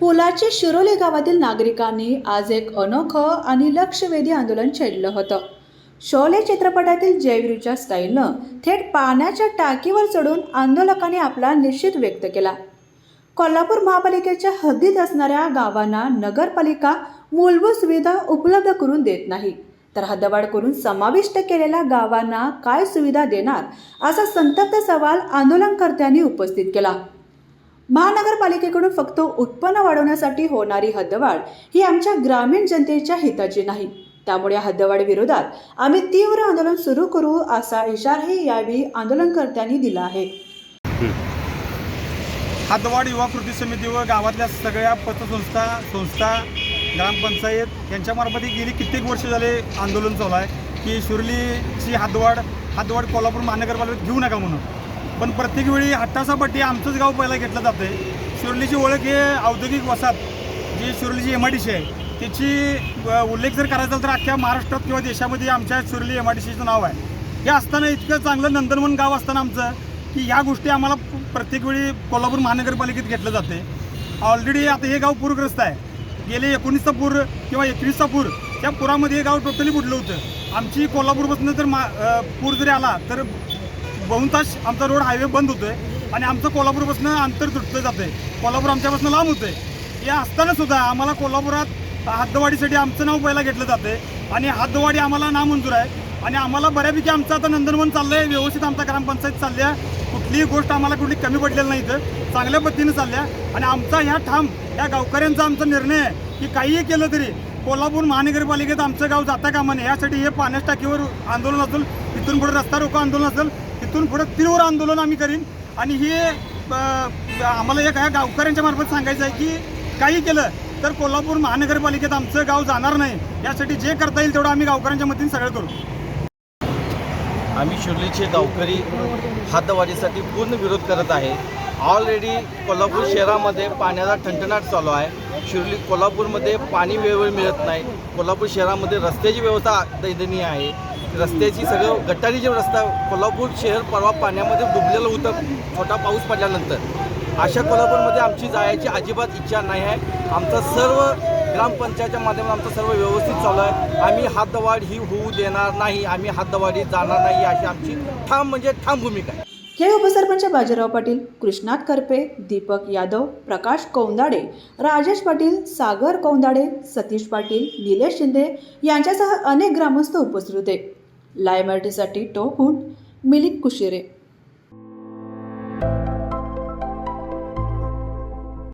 पुलाचे शिरोले गावातील नागरिकांनी आज एक अनोखं आणि लक्षवेधी आंदोलन छेडलं होतं. शोले चित्रपटातील जयवीरच्या स्टाईलनं थेट पाण्याच्या टाकीवर चढून आंदोलकांनी आपला निश्चित व्यक्त केला. कोल्हापूर महापालिकेच्या हद्दीत असणाऱ्या गावांना नगरपालिका मूलभूत सुविधा उपलब्ध करून देत नाही. तर हद्दवाढ करून समाविष्ट केलेल्या गावांना काय सुविधा देणार असा संतप्त सवाल आंदोलनकर्त्यांनी उपस्थित केला. महानगरपालिकेकडून फक्त उत्पन्न वाढवण्यासाठी होणारी हद्दवाढ ही आमच्या ग्रामीण जनतेच्या हिताची नाही. त्यामुळे या हद्दवाढ विरोधात आम्ही तीव्र आंदोलन सुरू करू असा इशाराही यावेळी आंदोलनकर्त्यांनी दिला आहे. हद्दवाढ युवा कृती समिती व गावातल्या सगळ्या पतसंस्था संस्था ग्रामपंचायत यांच्यामार्फत गेली कित्येक वर्ष झाले आंदोलन चालू आहे की शिर्लीची हद्दवाढ हद्दवाढ कोल्हापूर महानगरपालिकेत घेऊ नका म्हणून. पण प्रत्येक वेळी हट्टासापट्टी आमचंच गाव पहिला घेतलं जातं आहे शिर्लीची ओळख हे औद्योगिक वसाहत जी शिरोलीची एम आय डी सी आहे त्याची उल्लेख जर करायचा तर अख्ख्या महाराष्ट्रात किंवा देशामध्ये आमच्या शिरोली एम आय डी सीचं नाव आहे. हे असताना इतकं चांगलं नंदनवन गाव असताना आमचं की ह्या गोष्टी आम्हाला प्रत्येक वेळी कोल्हापूर महानगरपालिकेत घेतलं जाते ऑलरेडी आता हे गाव पूरग्रस्त आहे. गेले एकोणीसचा पूर किंवा एकवीसचा पूर त्या पुरामध्ये हे गाव टोटली बुडलं होतं. आमची कोल्हापूरपासून जर मा पूर जरी आला तर बहुतांश आमचा रोड हायवे बंद होतोय आणि आमचं कोल्हापूरपासून अंतर तुटलं जातंय. कोल्हापूर आमच्यापासून लांब होतंय. हे असताना सुद्धा आम्हाला कोल्हापुरात हद्दवाडीसाठी आमचं नाव पहिला घेतलं जाते आणि हद्दवाडी आम्हाला नामंजूर आहे. आणि आम्हाला बऱ्यापैकी आमचं आता नंदनवन चाललंय व्यवस्थित आमचा ग्रामपंचायत चालल्या. कुठलीही गोष्ट आम्हाला कुठली कमी पडलेली नाही इथं. चांगल्या पद्धतीने चालल्या. आणि आमचा ह्या ठाम या गावकऱ्यांचा आमचा निर्णय आहे की काहीही केलं तरी कोल्हापूर महानगरपालिकेत आमचं गाव जाता कामा नये यासाठी हे पाण्याच्या टाकीवर आंदोलन असेल तिथून पुढे रस्ता रोको आंदोलन असेल इथून पुढे तीव्र आंदोलन आम्ही करीन. आणि हे आम्हाला एक ह्या गावकऱ्यांच्या मार्फत सांगायचं आहे की काही केलं तर कोल्हापूर महानगरपालिकेत आमचं गाव जाणार नाही. यासाठी जे करता येईल तेवढं आम्ही गावकऱ्यांच्या मतीने सगळं करू. आम्ही शिर्लीचे गावकरी हद्दवाढीसाठी पूर्ण विरोध करत आहे. ऑलरेडी कोल्हापूर शहरामध्ये पाण्याचा ठणठणाट चालू आहे. शिर्ली कोल्हापूरमध्ये पाणी वेळोवेळी मिळत नाही. कोल्हापूर शहरामध्ये रस्त्याची व्यवस्था दैदनीय आहे. रस्त्याची सगळं गटारीचे रस्ता कोल्हापूर शहर परवा पाण्यामध्ये डुबलेलं होतं छोटा पाऊस पडल्यानंतर. अशा कोल्हापूरमध्ये आमची जायची अजिबात इच्छा नाही आहे. आमचं सर्व ग्रामपंचायतच्या माध्यमातून आमचं सर्व व्यवस्थित चालू आहे. आम्ही हातदवाढ ही होऊ देणार नाही आम्ही हातदवाढीत जाणार नाही अशी आमची ठाम म्हणजे ठाम भूमिका आहे. हे उपसरपंच बाजीराव पाटील कृष्णात करपे दीपक यादव प्रकाश कौंदाडे राजेश पाटील सागर कौंदाडे सतीश पाटील निलेश शिंदे यांच्यासह अनेक ग्रामस्थ उपस्थित होते. लायमर्टीसाठी टोकून टोकहून मिलिक कुशिरे.